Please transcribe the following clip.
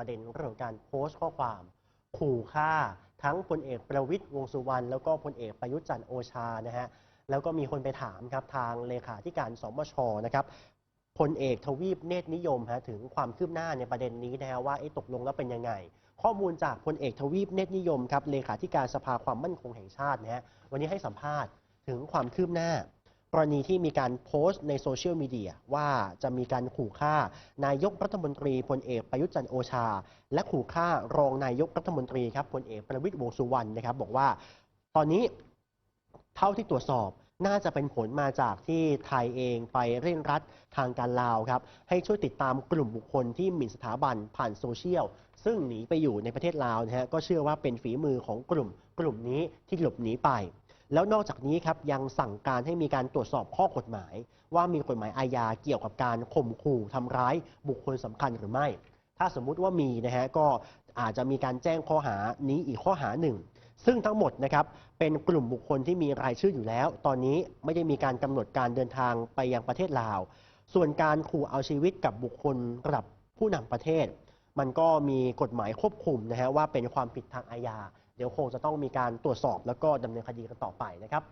ประเด็นเรื่องการโพสต์ข้อความ ขู่ฆ่าทั้งพลเอกประวิตยวงษ์สุวรรณแล้วก็พลเอกประยุทธ์จันทร์โอชานะฮะแล้วก็มีคนไปถามครับทางเลขาธิการสมชนะครับพลเอกทวีปเนตรนิยมฮะถึงความคืบหน้าในประเด็นนี้นะฮะว่าเอ๊ะตกลงแล้วเป็นยังไง ข้อมูลจากพลเอกทวีปเนตรนิยมครับเลขาธิการสภาความมั่นคงแห่งชาตินะฮะวันนี้ให้สัมภาษณ์ถึงความคืบหน้า กรณีที่มีการโพสต์ในโซเชียลมีเดียว่าจะมีการขู่ฆ่านายกรัฐมนตรีพลเอกประยุทธ์จันโอชา และขู่ฆ่ารองนายกรัฐมนตรีครับพลเอกประวิตยวงสุวรรณนะครับ บอกว่า ตอนนี้เท่าที่ตรวจสอบน่าจะเป็นผลมาจากที่ไทยเองไปเร่งรัดทางการลาวครับให้ช่วยติดตามกลุ่มบุคคลที่หมิ่นสถาบันผ่านโซเชียลซึ่งหนีไปอยู่ในประเทศลาวนะฮะก็เชื่อว่าเป็นฝีมือของกลุ่มกลุ่มนี้ที่หลบหนีไป แล้วนอกจากนี้ครับยังสั่งการให้มีการตรวจสอบข้อกฎหมาย ว่ามีกฎหมายอาญาเกี่ยวกับการข่มขู่ทำร้ายบุคคลสำคัญหรือไม่ ถ้าสมมุติว่ามีนะฮะก็อาจจะมีการแจ้งข้อหานี้อีกข้อหาหนึ่งซึ่งทั้งหมดนะครับเป็นกลุ่มบุคคลที่มีรายชื่ออยู่แล้ว ตอนนี้ไม่ได้มีการกำหนดการเดินทางไปยังประเทศลาว ส่วนการขู่เอาชีวิตกับบุคคลระดับผู้นำประเทศ มันก็มีกฎหมายควบคุมนะฮะว่าเป็นความผิดทางอาญา เดี๋ยวคงจะต้องมีการตรวจสอบแล้วก็ดำเนินคดีกันต่อไปนะครับ